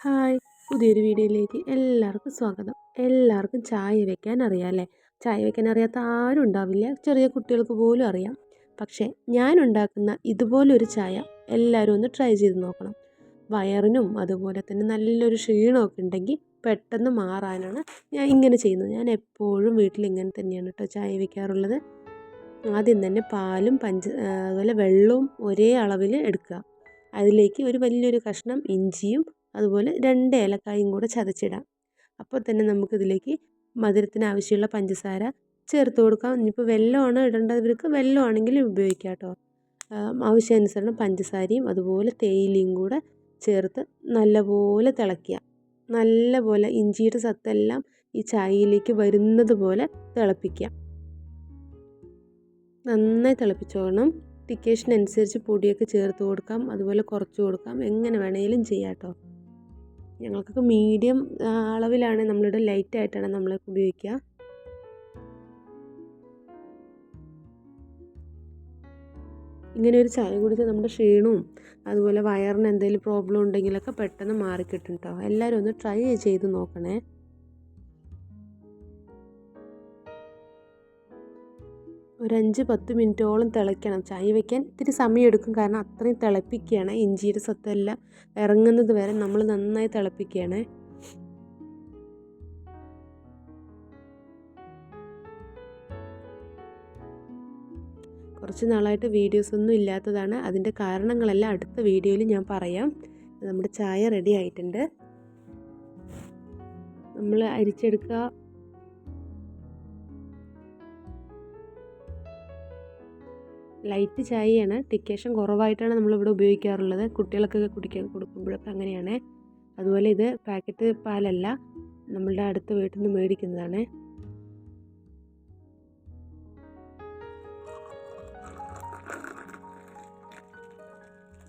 Hi. പുതിയൊരു വീഡിയോയിലേക്ക് എല്ലാവർക്കും സ്വാഗതം. എല്ലാവർക്കും ചായ വയ്ക്കാൻ അറിയാം അല്ലേ ചായ വയ്ക്കാൻ അറിയാത്ത ആരും ഉണ്ടാവില്ല. ചെറിയ കുട്ടികൾക്ക് പോലും അറിയാം. പക്ഷേ ഞാൻ ഉണ്ടാക്കുന്ന ഇതുപോലൊരു ചായ എല്ലാവരും ഒന്ന് ട്രൈ ചെയ്ത് നോക്കണം. വയറിനും അതുപോലെ തന്നെ നല്ലൊരു ക്ഷീണമൊക്കെ ഉണ്ടെങ്കിൽ പെട്ടെന്ന് മാറാനാണ് ഞാൻ ഇങ്ങനെ ചെയ്യുന്നത്. ഞാൻ എപ്പോഴും വീട്ടിൽ ഇങ്ങനെ തന്നെയാണ് കേട്ടോ ചായ വയ്ക്കാറുള്ളത് ആദ്യം തന്നെ പാലും പഞ്ച അതുപോലെ വെള്ളവും ഒരേ അളവിൽ എടുക്കുക. അതിലേക്ക് ഒരു വലിയൊരു കഷ്ണം ഇഞ്ചിയും അതുപോലെ രണ്ട് ഏലക്കായും കൂടെ ചതച്ചിടാം. അപ്പോൾ തന്നെ നമുക്കിതിലേക്ക് മധുരത്തിന് ആവശ്യമുള്ള പഞ്ചസാര ചേർത്ത് കൊടുക്കാം. ഇനിയിപ്പോൾ വെല്ലമാണ് ഇടേണ്ടവർക്ക് വെല്ലമാണെങ്കിൽ ഉപയോഗിക്കാം കേട്ടോ. ആവശ്യാനുസരണം പഞ്ചസാരയും അതുപോലെ തേയിലയും കൂടെ ചേർത്ത് നല്ലപോലെ തിളയ്ക്കുക. നല്ലപോലെ ഇഞ്ചിയുടെ സത്തെല്ലാം ഈ ചായയിലേക്ക് വരുന്നത് പോലെ തിളപ്പിക്കുക. നന്നായി തിളപ്പിച്ചോണം ടിക്കേഷനനുസരിച്ച് പൊടിയൊക്കെ ചേർത്ത് കൊടുക്കാം. അതുപോലെ കുറച്ച് കൊടുക്കാം. എങ്ങനെ വേണമെങ്കിലും ചെയ്യാം കേട്ടോ. ഞങ്ങൾക്കൊക്കെ മീഡിയം അളവിലാണ് നമ്മളിവിടെ ലൈറ്റായിട്ടാണ് നമ്മൾ ഉപയോഗിക്കുക. ഇങ്ങനെ ഒരു ചായ കുടിച്ചാൽ നമ്മുടെ ക്ഷീണവും അതുപോലെ വയറിന് എന്തെങ്കിലും പ്രോബ്ലം ഉണ്ടെങ്കിലൊക്കെ പെട്ടെന്ന് മാറിക്കിട്ടും കേട്ടോ എല്ലാവരും ഒന്ന് ട്രൈ ചെയ്ത് നോക്കണേ. ഒരു അഞ്ച് പത്ത് മിനിറ്റോളം തിളയ്ക്കണം. ചായ വയ്ക്കാൻ ഇത്തിരി സമയം എടുക്കും കാരണം അത്രയും തിളപ്പിക്കുകയാണ്. ഇഞ്ചിയുടെ സത്തെല്ലാം ഇറങ്ങുന്നത് വരെ നമ്മൾ നന്നായി തിളപ്പിക്കുകയാണ്. കുറച്ച് നാളായിട്ട് വീഡിയോസ് ഒന്നും ഇല്ലാത്തതാണ്. അതിന്റെ കാരണങ്ങളെല്ലാം അടുത്ത വീഡിയോയിൽ ഞാൻ പറയാം. നമ്മുടെ ചായ റെഡി ആയിട്ടുണ്ട്. നമ്മൾ അരിച്ചെടുക്കുക. ലൈറ്റ് ചായയാണ്. ടിക്കേഷൻ കുറവായിട്ടാണ് നമ്മളിവിടെ ഉപയോഗിക്കാറുള്ളത്. കുട്ടികൾക്കൊക്കെ കുടിക്കാൻ കൊടുക്കുമ്പോഴൊക്കെ അങ്ങനെയാണ്. അതുപോലെ ഇത് പാക്കറ്റ് പാലല്ല. നമ്മളുടെ അടുത്ത വീട്ടിൽ നിന്ന് മേടിക്കുന്നതാണ്.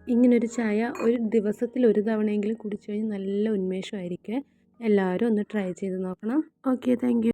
ഇങ്ങനൊരു ചായ ഒരു ദിവസത്തിൽ ഒരു തവണയെങ്കിലും കുടിച്ചു കഴിഞ്ഞാൽ നല്ല ഉന്മേഷമായിരിക്കും. എല്ലാവരും ഒന്ന് ട്രൈ ചെയ്ത് നോക്കണം. Okay thank